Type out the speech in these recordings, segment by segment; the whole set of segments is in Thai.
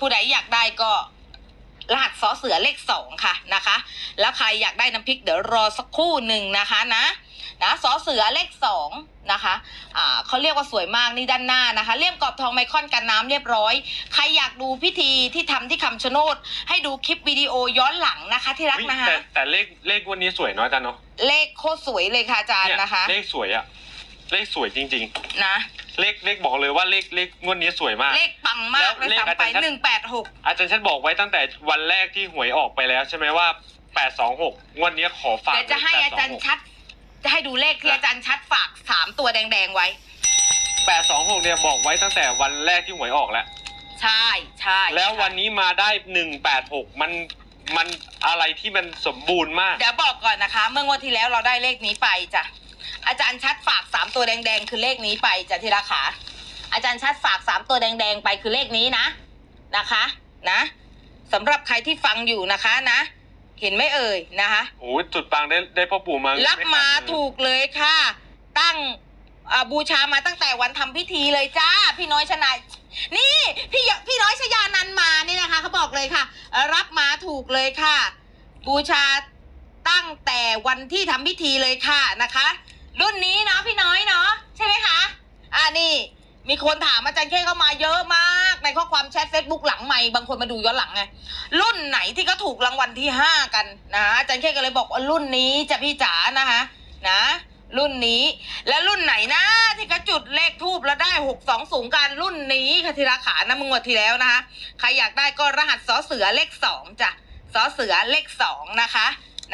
ผู้ใดอยากได้ก็รหัสสอเสือเลขสองค่ะนะคะ แล้วใครอยากได้น้ำพริกเดี๋ยวรอสักครู่หนึ่งนะคะนะนะสอเสือเลขสองนะคะอ่าเขาเรียกว่าสวยมากนี่ด้านหน้านะคะเลี่ยมกรอบทองไมคอนกันน้ำเรียบร้อย ใครอยากดูพิธีที่ทำที่คำชะโนด ให้ดูคลิปวิดีโอย้อนหลังนะคะที่รักอุ๊ยนะคะแต่แต่เลขเลขงวันนี้สวยเนาะอาจารย์เนาะเลขโคตรสวยเลยค่ะอาจารย์เนี่ยนะคะ เลขสวยอะเลขสวยจริงนะๆ เลขเลขบอกเลยว่าเลขเลขงวดนี้สวยมาก เลขปังมากเลยแล้วเลขซ้ำไปอาจารย์หนึ่งแปดหกอาจารย์ชัดบอกไว้ตั้งแต่วันแรกที่หวยออกไปแล้วใช่ไหมว่า826งวดนี้ขอฝากเดี๋ยวจะให้อาจารย์ชัด จะให้ดูเลขที่อาจารย์ชัดฝากสามตัวแดงๆไว้826เนี่ยบอกไว้ตั้งแต่วันแรกที่หวยออกแล้ว ใช่ใช่แล้ววันนี้มาได้186มันมันอะไรที่มันสมบูรณ์มาก เดี๋ยวบอกก่อนนะคะ เมื่องวดที่แล้วเราได้เลขนี้ไปจ้ะ อาจารย์ชัดฝากสามตัวแดง ๆ คือเลขนี้ไปจ้ะที่ราคาอาจารย์ชัดฝากสามตัวแดง ๆ ไปคือเลขนี้นะนะคะนะสำหรับใครที่ฟังอยู่นะคะนะ เห็นไหมเอ่ยนะคะโอ้ยจุดปังได้ได้พ่อปู่มารับมาถูกเลยค่ะ ตั้งอ่าบูชามาตั้งแต่วันทำพิธีเลยจ้า พี่น้อยชนายนี่พี่ยพี่น้อยชยานันมานี่นะคะเขาบอกเลยค่ะเอ่อรับมาถูกเลยค่ะ บูชาตั้งแต่วันที่ทำพิธีเลยค่ะนะคะ รุ่นนี้เนาะพี่น้อยเนาะใช่ไหมคะ อ่านี่มีคนถามอาจารย์เข้เข้ามาเยอะมาก ในข้อความแชทเฟซบุ๊กหลังใหม่บางคนมาดูย้อนหลังไงรุ่นไหนที่เขาถูกรางวัลที่ห้ากันนะอาจารย์เข้ก็เลยบอกว่ารุ่นนี้จะพี่จ๋านะคะนะ รุ่นนี้และรุ่นไหนนะที่เขาจุดเลขทูบแล้วได้หกสองสูงกันรุ่นนี้ค่ะทีละขานะมึงวันที่แล้วนะคะใครอยากได้ก็รหัสสอเสือเลขสองจ้ะสอเสือเลขสองนะคะ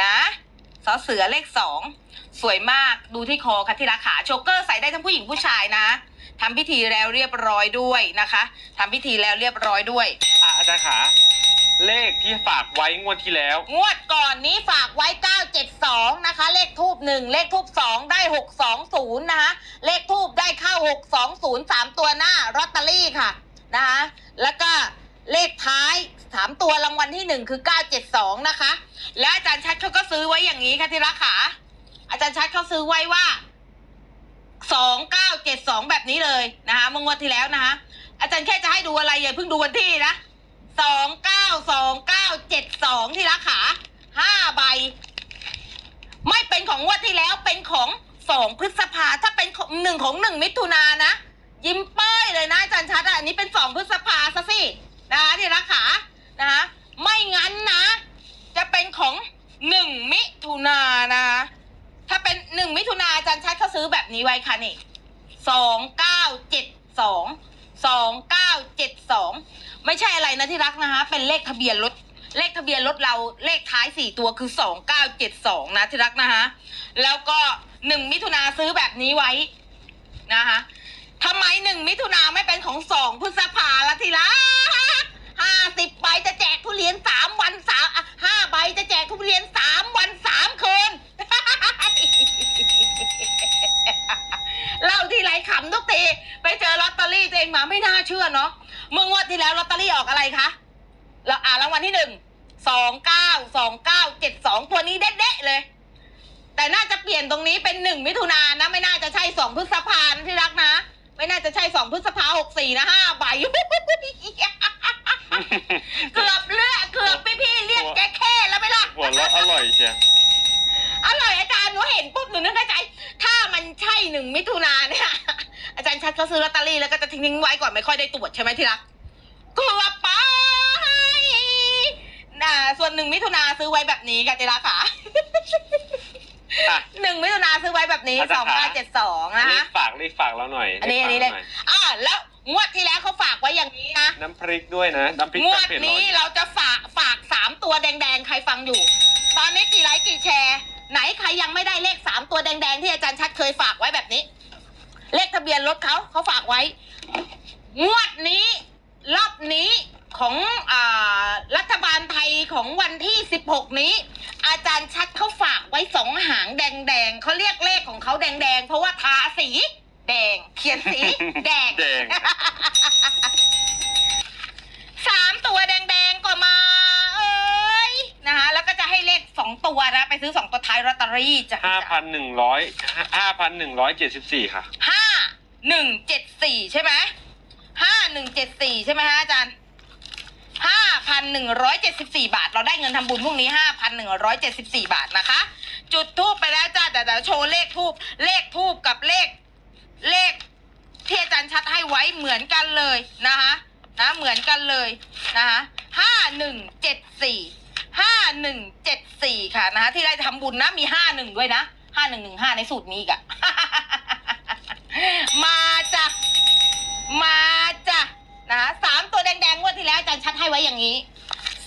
นะ สอเสือเลขสองสวยมากดูที่คอค่ะที่ราขาโชเกอร์ใส่ได้ทั้งผู้หญิงผู้ชายนะทำพิธีแล้วเรียบร้อยด้วยนะคะทำพิธีแล้วเรียบร้อยด้วยอะอาจารย์ขาเลขที่ฝากไว้งวดที่แล้ว งวดก่อนนี้ฝากไว้ 972 นะคะ เลขทูบ1เลขทูบ2ได้ 620 นะคะ เลขทูบได้เข้า 620 3 ตัวหน้ารอตเตอรี่ค่ะนะคะ แล้วก็ เลขท้าย3ตัวรางวัลที่1คือ972นะคะ และอาจารย์ชัดเขาก็ซื้อไว้อย่างนี้ค่ะที่รักขาอาจารย์ชัดเขาซื้อไว้ว่า2972แบบนี้เลยนะคะเมื่องวดที่แล้วนะคะ อาจารย์แค่จะให้ดูอะไรอย่าเพิ่งดูวันที่นะสองเก้าสองเก้าเจ็ดสองที่รักขาห้าใบ ไม่เป็นของงวดที่แล้วเป็นของสองพฤษภาถ้าเป็นหนึ่งของหนึ่งมิถุนานนะยิ้มเป้ยเลยนะอาจารย์ชัดอะอันนี้เป็นสองพฤษภาซะสิ นะคะที่รักขานะคะไม่งั้นนะ จะเป็นของหนึ่งมิถุนานะคะถ้าเป็นหนึ่งมิถุนาอาจารย์ชัดเขาซื้อแบบนี้ไว้ค่ะนี่สองเก้าเจ็ดสองสองเก้าเจ็ดสองไม่ใช่อะไรนะที่รักนะคะเป็นเลขทะเบียนรถเลขทะเบียนรถเราเลขท้ายสี่ตัวคือสองเก้าเจ็ดสองนะที่รักนะคะแล้วก็หนึ่งมิถุนาซื้อแบบนี้ไว้นะคะ ทำไมหนึ่งมิถุนาไม่เป็นของสองพฤษภาละที่รักห้าสิบใบจะแจกทุเรียนสามวันสามห้าใบจะแจกทุเรียนสามวันสามคืนเล่าที่ไรขำทุกทีไปเจอลอตเตอรี่ตัวเองมาไม่น่าเชื่อเนาะเมื่องวดที่แล้วลอตเตอรี่ออกอะไรคะแล้วอ่ารางวัลที่หนึ่งสองเก้าสองเก้าเจ็ดสองตัวนี้เด๊ะเลย แต่น่าจะเปลี่ยนตรงนี้เป็นหนึ่งมิถุนายนนะ ไม่น่าจะใช่สองพฤษภาที่รักนะ ไม่น่าจะใช่สองพฤษภาหกสี่นะห้าใบเกือบเลือกเกือบพี่พี่ๆเรียกแกแค่แล้วไหมล่ะหัวเราะอร่อยเชียวอร่อยอาจารย์หนูเห็นปุ๊บหนูนึกในใจ ถ้ามันใช่หนึ่งมิถุนาเนี่ยอาจารย์ชัดเขาซื้อลอตเตอรี่แล้วก็จะทิ้งๆไว้ก่อนไม่ค่อยได้ตรวจใช่ไหมที่รักกลัวไปน่ะส่วนหนึ่งมิถุนาซื้อไว้แบบนี้ค่ะที่รักค่ะ อะ หนึ่งมิถุนาซื้อไว้แบบนี้อาสจาอรงย์คะเก้าเจ็ดสองนะเลคะขฝากเลขฝากเราหน่อยอันนี้อันนี้เลเลยขฝากราหน่อยอ่าแล้วงวดที่แล้วเขาฝากไว้อย่างนี้นะน้ำพริกด้วยนะ น้ำพริกงวจากดเพจนี้เราเราจะฝากฝากสามตัวแดงๆ ใครฟังอยู่ ตอนนี้กี่ไลค์กี่แชร์ ไหนใครยังไม่ได้เลขสามตัวแดงๆ ที่อาจารย์ชัดเคยฝากไว้แบบนี้ เลขทะเบียนรถเขาเขาฝากไว้ งวดนี้รอบนี้ ของอ่ารัฐบาลไทยของวันที่ 16 นี้ อาจารย์ชัดเขาฝากไว้สองหางแดงๆเขาเรียกเลขของเขาแดงๆ เพราะว่าทาสี แดง เขียนสี แดงแดงสามตัวแดงๆก็มา เอ้ยนะคะแล้วก็จะให้เลขสองตัวนะ ไปซื้อสองตัวท้ายลอตเตอรี่จ้ะห้าพันหนึ่งร้อยห้าพันหนึ่งร้อยเจ็ดสิบสี่ค่ะห้าหนึ่งเจ็ดสี่ใช่ไหมห้าหนึ่งเจ็ดสี่ใช่ไหมฮะอาจารย์ 5,174 บาท เราได้เงินทำบุญพวกนี้ 5,174 บาทนะคะ จุดทูบไปแล้วจ้าแต่เดี๋ยวโชว์เลขทูบเลขทูบกับเลขเลขที่อาจารย์ชัดให้ไว้เหมือนกันเลยนะคะนะเหมือนกันเลยนะคะห้าหนึ่งเจ็ดสี่ห้าหนึ่งเจ็ดสี่ค่ะนะคะที่ได้ทำบุญนะมีห้าหนึ่งด้วยนะห้าหนึ่งหนึ่งห้าในสูตรนี้อีกะมาจ้ะมาจ้ะนะคะสามตัวแดงารย์ชัดให้ไว้อย่างนี้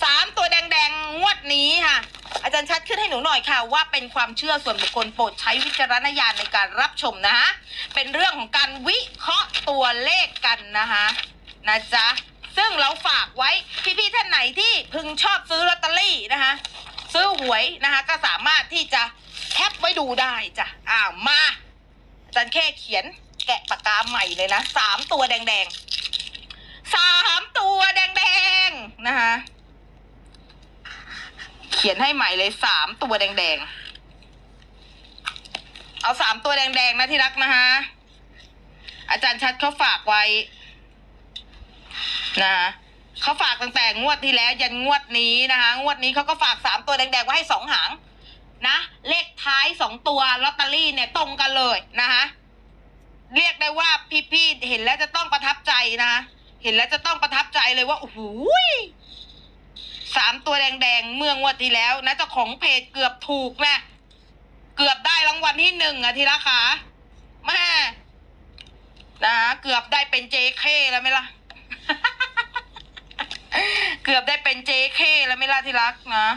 สามตัวแดงๆงวดนี้ค่ะ อาจารย์ชัดขึ้นให้หนูหน่อยค่ะ ว่าเป็นความเชื่อส่วนบุคคลโปรดใช้วิจารณญาณในการรับชมนะคะเป็นเรื่องของการวิเคราะห์ตัวเลขกันนะคะนะจ๊ะซึ่งเราฝากไว้พี่ๆท่านไหนที่พึงชอบซื้อลอตเตอรี่นะคะซื้อหวยนะคะก็สามารถที่จะแคปไว้ดูได้จ้ะอ้าวมาอาจารย์แค่เขียนแกะปากกาใหม่เลยนะสามตัวแดงๆสาม ตัวแดงๆนะคะ เขียนให้ใหม่เลยสามตัวแดงๆ เอาสามตัวแดงๆนะที่รักนะคะ อาจารย์ชัดเขาฝากไว้นะคะเขาฝากตั้งแต่งวดที่แล้ว ยันงวดนี้นะคะ งวดนี้เขาก็ฝากสามตัวแดงๆไว้ให้สองหาง นะ เลขท้ายสองตัวลอตเตอรี่เนี่ยตรงกันเลยนะคะเรียกได้ว่าพี่ๆเห็นแล้วจะต้องประทับใจนะ เห็นแล้วจะต้องประทับใจเลยว่าโอ้โหสามตัวแดงๆ เมื่องวดที่แล้วนะเจ้าของเพจเกือบถูกนะเกือบได้รางวัลที่หนึ่งอะทีละขาแม่นะเกือบได้เป็นเจเคแล้วไหมล่ะ เกือบได้เป็นเจเคแล้วไหม่ล่ะที่รักนะ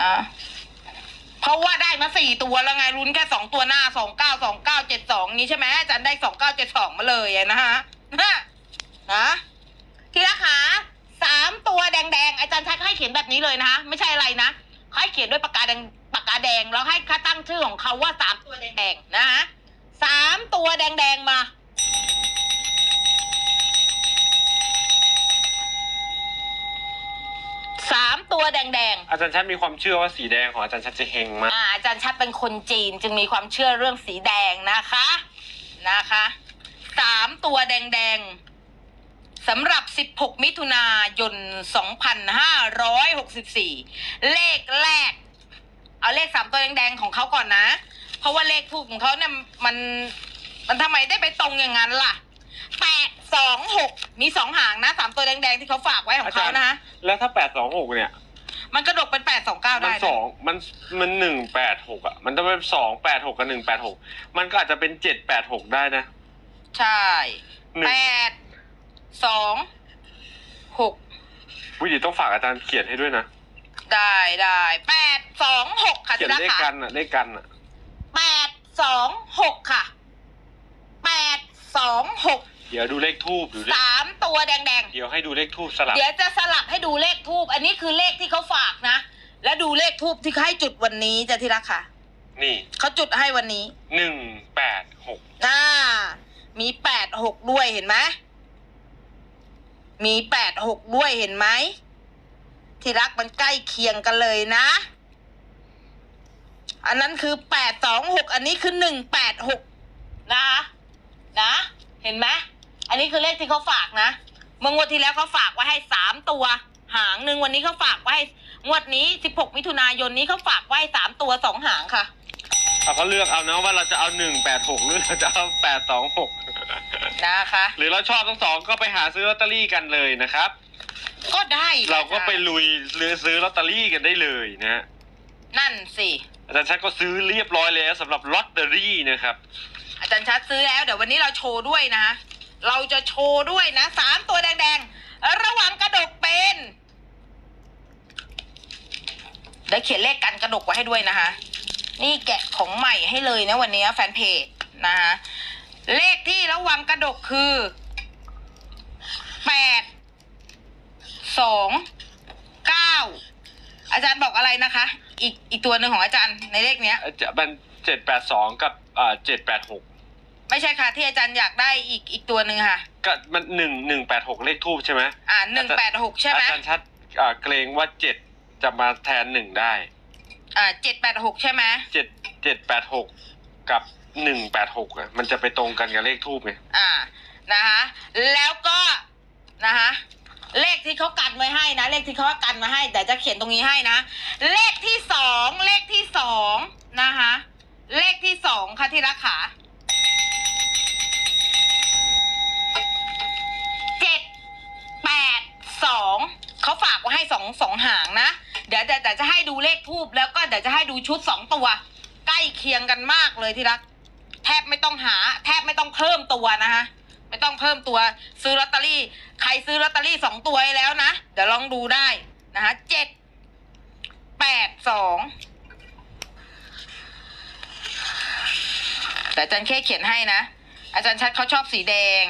นะเพราะว่าได้มาสี่ตัวแล้วไงลุ้นแค่สองตัวหน้าสองเก้าสองเก้าเจ็ดสองนี้ใช่ไหมอาจารย์ได้สองเก้าเจ็ดสองมาเลยนะฮะ นะทีละขาสามตัวแดงๆ อาจารย์ชัดให้เขียนแบบนี้เลยนะคะไม่ใช่อะไรนะเขาให้เขียนด้วยปากกาแดงปากกาแดงแล้วให้ค่าตั้งชื่อของเขาว่าสามตัวแดงๆนะคะสามตัวแดงๆมาสามตัวแดงๆอาจารย์ชัดมีความเชื่อว่าสีแดงของอาจารย์ชัดจะเฮงมากอ่าอาจารย์ชัดเป็นคนจีนจึงมีความเชื่อเรื่องสีแดงนะคะนะคะสามตัวแดงๆ สำหรับ 16 มิถุนายน 2564 เลขแรก เอาเลขสามตัวแดงๆของเขาก่อนนะ เพราะว่าเลขถูกของเขาเนี่ยมัน มันทำไมได้ไปตรงอย่างนั้นล่ะแปดสองหกมีสองหางนะสามตัวแดงๆที่เขาฝากไว้ของเขานะแล้วถ้าแปดสองหกเนี่ย มันกระดกเป็นแปดสองเก้ามัได้นนะสองมันมันหนึ่งแปดหกอะ มันต้องเป็นสองแปดหกกับหนึ่งแปดหกมันก็อาจจะเป็นเจ็ดแปดหกได้นะ ใช่หนึ่งแปด สองหกวิธีต้องฝากอาจารย์เขียนให้ด้วยนะ ได้ได้แปดสองหกค่ะเขียที่นรักเลขค่ะกันอะเลขกันอะแปดสองหกค่ะแปดสองหกเดี๋ยวดูเลขทูบดูเลขสามตัวแดงเดี๋ยวให้ดูเลขทูบสลัๆ บ เดี๋ยวจะสลับให้ดูเลขทูบอันนี้คือเลขที่เขาฝากนะ แล้วดูเลขทูบที่เขาให้จุดวันนี้จะที่รักค่ะนี่เขาจุดให้วันนี้หนึ่งแปดหกอ่ามีแปดหกด้วยเห็นไหม มีแปดหกด้วยเห็นไหม ที่รักมันใกล้เคียงกันเลยนะ อันนั้นคือแปดสองหกอันนี้คือหนึ่งแปดหกนะคะนะ เห็นไหมอันนี้คือเลขที่เขาฝากนะเมื่องวดที่แล้วเขาฝากไว้ให้สามตัว หางหนึ่งวันนี้เขาฝากไว้ให้งวดนี้สิบหกมิถุนายนนี้เขาฝากไว้สามตัวสองหางค่ะเราก็เลือกเอานะว่าเราจะเอาหนึ่งแปดหกหรือเราจะเอาแปดสองหก นะคะ หรือเราชอบทั้งสองก็ไปหาซื้อลอตเตอรี่กันเลยนะครับ ก็ได้เราก็ไปลุยซื้อซื้อลอตเตอรี่กันได้เลยนะ นั่นสิอาจารย์ชัดก็ซื้อเรียบร้อยแล้วสำหรับลอตเตอรี่นะครับ อาจารย์ชัดซื้อแล้วเดี๋ยววันนี้เราโชว์ด้วยนะ เราจะโชว์ด้วยนะสามตัวแดงๆ ระหว่างกระดกเป็นเดี๋ยวเขียนเลขกันกระดกไว้ให้ด้วยนะคะ นี่แกะของใหม่ให้เลยนะวันนี้แฟนเพจนะคะ เลขที่ระหว่างกระดกคือแปดสองเก้าอาจารย์บอกอะไรนะคะ อีกอีกตัวหนึ่งของอาจารย์ในเลขเนี้ย จะมันเจ็ดแปดสองกับอ่าเจ็ดแปดหกไม่ใช่ค่ะ ที่อาจารย์อยากได้อีกอีกตัวหนึ่งค่ะ ก็มันหนึ่งหนึ่งแปดหกเลขทูบใช่ไหมอ่าหนึ่งแปดหกใช่ไหมอาจารย์ชัดอ่าเกรงว่าเจ็ดจะมาแทนหนึ่งได้ อ่าเจ็ดแปดหกใช่ไหมเจ็ดเจ็ดแปดหกกับ หนึ่งแปดหกอะมันจะไปตรงกันกับเลขทูบไงอ่านะคะแล้วก็นะคะเลขที่เขากันไว้ให้นะ เลขที่เขากันไว้ให้ แต่จะเขียนตรงนี้ให้นะ เลขที่สองเลขที่สองนะคะเลขที่สองค่ะที่รักขาเจ็ดแปดสองเขาฝากไว้ให้สองสองหางนะ เดี๋ยวเดี๋ยวเดี๋ยวจะให้ดูเลขทูบแล้วก็เดี๋ยวจะให้ดูชุดสองตัว ใกล้เคียงกันมากเลยที่รัก ทบไม่ต้องหา แทบไม่ต้องเพิ่มตัวนะคะไม่ต้องเพิ่มตัวซื้อลอตเตอรี่ ใครซื้อลอตเตอรี่สองตัวไว้แล้วนะ เดี๋ยวลองดูได้นะคะเจ็ดแปดสองแต่อาจารย์แค่เขียนให้นะ อาจารย์ชัดเขาชอบสีแดง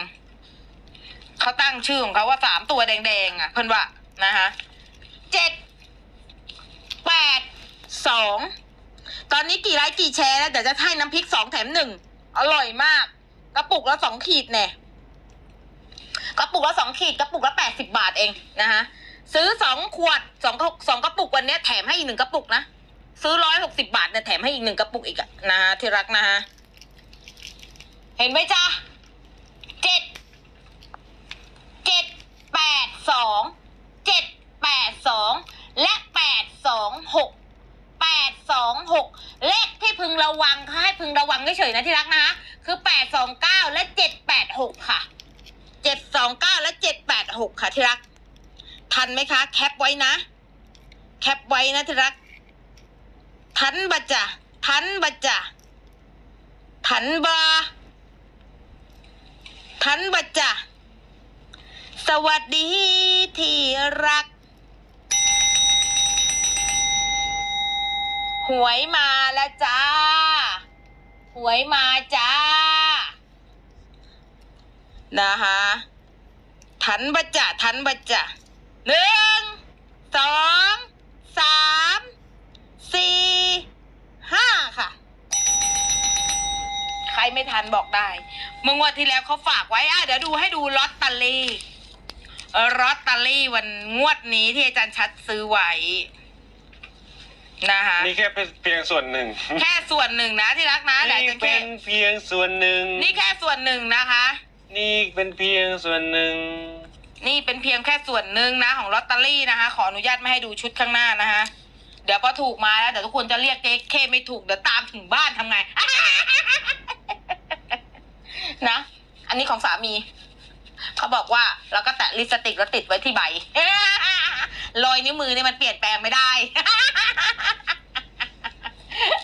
เขาตั้งชื่อของเขาว่าสามตัวแดงๆอะเพื่อนว่านะคะเจ็ดแปดสองตอนนี้กี่ไลค์กี่แชร์แล้วเดี๋ยวจะให้น้ำพริกสองแถมหนึ่ง อร่อยมาก กระปุกละสองขีดแน่กระปุกละสองขีดกระปุกละแปดสิบาทเองนะคะซื้อสองขวดสองสองกระปุกวันนี้แถมให้อีกหนึ่งกระปุกนะซื้อร้อยหกสิบาทเนี่ยแถมให้อีกหนึ่งกระปุกอีกอะนะฮะที่รักนะฮะเห็นไหมจ๊ะเจ็ดเจ็ดแปดสองเจ็ดแปดสองและแปดสองหก แปดสองหกเลขที่พึงระวังค่ะให้พึงระวังเฉยๆนะที่รักนะคะคือแปดสองเก้าและเจ็ดแปดหกค่ะเจ็ดสองเก้าและเจ็ดแปดหกค่ะที่รัก ทันไหมคะ แคปไว้นะ แคปไว้นะที่รัก ทันบัจจะทันบัจจะทันบาทันบัจจะสวัสดีที่รัก หวยมาแล้วจ้า หวยมาจ้า นะคะทันบัจจะทันบัจจะหนึ่งสองสามสี่ห้าค่ะ ใครไม่ทันบอกได้เมื่องวดที่แล้วเขาฝากไว้อะเดี๋ยวดูให้ดูลอตเตอรี่เออลอตเตอรี่วันงวดนี้ที่อาจารย์ชัดซื้อไว้ นะคะ นี่แค่เป็นเพียงส่วนหนึ่งแค่ส่วนหนึ่งนะที่รักนะเดี๋ยวนี่จะเป็แค่นเพียงส่วนหนึ่งนี่แค่ส่วนหนึ่งนะคะ นี่เป็นเพียงส่วนหนึ่งนี่เป็นเพียงแค่ส่วนหนึ่งนะ ของลอตเตอรี่นะคะ ขออนุญาตไม่ให้ดูชุดข้างหน้านะคะ เดี๋ยวพอถูกมาแล้วเดี๋ยวทุกคนจะเรียกเจ๊เคไม่ถูกเดี๋ยวตามถึงบ้านทำไง นะ อันนี้ของสามี เขาบอกว่าเราก็แตะลิปสติกแล้วติดไว้ที่ใบ รอยนิ้วมือนี่มันเปลี่ยนแปลงไม่ได้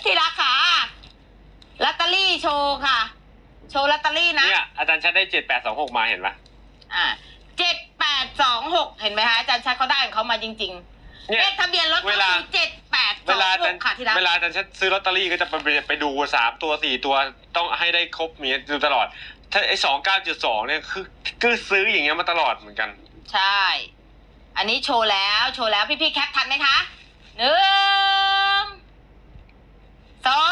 ที่ราคาลอตเตอรี่โชว์ค่ะ โชว์ลอตเตอรี่นะเนี่ยอาจารย์ชัดได้เจ็ดแปดสองหกมาเห็นปะอ่าเจ็ดแปดสองหกเห็นไหมคะอาจารย์ชัดเขาได้ของเขามาจริง ๆเนี่เลยขทะเบียนรถเวก็ลาคือเจ็ดแปดสเวองลาอาหจารกย์ค่ะที่รักเวลาอาจารย์ชัดซื้อลอตเตอรี่ก็จะไปไปดูสามตัวสี่ตัวต้องให้ได้ครบมีดูตลอด ถ้าไอ้สองเก้าจุดสองเนี่ยคือคือซื้ออย่างเงี้ยมาตลอดเหมือนกัน ใช่ อันนี้โชว์แล้วโชว์แล้วพี่ๆแคปทันไหมคะหนึ่ง สอ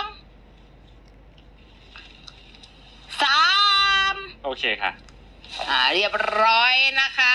งสามโอเคค่ะ อ่า เรียบร้อยนะคะ